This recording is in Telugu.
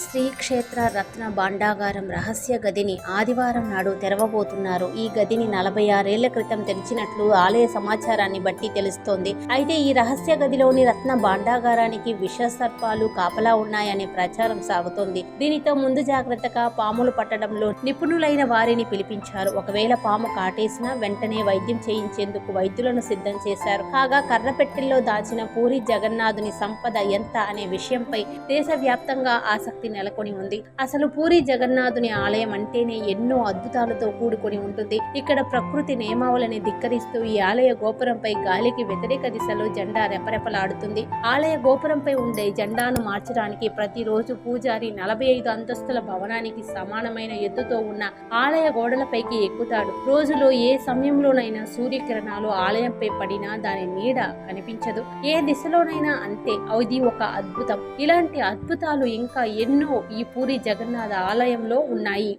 శ్రీ క్షేత్ర రత్న భాండాగారం రహస్య గదిని ఆదివారం నాడు తెరవబోతున్నారు. ఈ గదిని నలభై ఆరేళ్ళ క్రితం తెరిచినట్లు ఆలయ సమాచారాన్ని బట్టి తెలుస్తోంది. అయితే ఈ రహస్య గదిలోని రత్న భాండాగారానికి విషసర్పాలు కాపలా ఉన్నాయనే ప్రచారం సాగుతోంది. దీనితో ముందు జాగ్రత్తగా పాములు పట్టడంలో నిపుణులైన వారిని పిలిపించారు. ఒకవేళ పాము కాటేసినా వెంటనే వైద్యం చేయించేందుకు వైద్యులను సిద్ధం చేశారు. కాగా కర్రపెట్టెల్లో దాచిన పూరి జగన్నాథుని సంపద ఎంత అనే విషయంపై దేశవ్యాప్తంగా ఆసక్తి నెలకొని ఉంది. అసలు పూరి జగన్నాథుని ఆలయం అంటేనే ఎన్నో అద్భుతాలతో కూడుకొని ఉంటుంది. ఇక్కడ ప్రకృతి నియమావళిని ధిక్కరిస్తూ ఈ ఆలయ గోపురంపై గాలికి వ్యతిరేక దిశలో జెండా రెపరెపలాడుతుంది. ఆలయ గోపురంపై ఉండే జెండాను మార్చడానికి ప్రతిరోజు పూజారి నలభై ఐదు అంతస్తుల భవనానికి సమానమైన ఎత్తుతో ఉన్న ఆలయ గోడలపైకి ఎక్కుతాడు. రోజులో ఏ సమయంలోనైనా సూర్యకిరణాలు ఆలయంపై పడినా దాని నీడ కనిపించదు. ఏ దిశలోనైనా అంతే. అది ఒక అద్భుతం. ఇలాంటి అద్భుతాలు ఇంకా ఎన్నో ఈ పూరి జగన్నాథ ఆలయంలో ఉన్నాయి.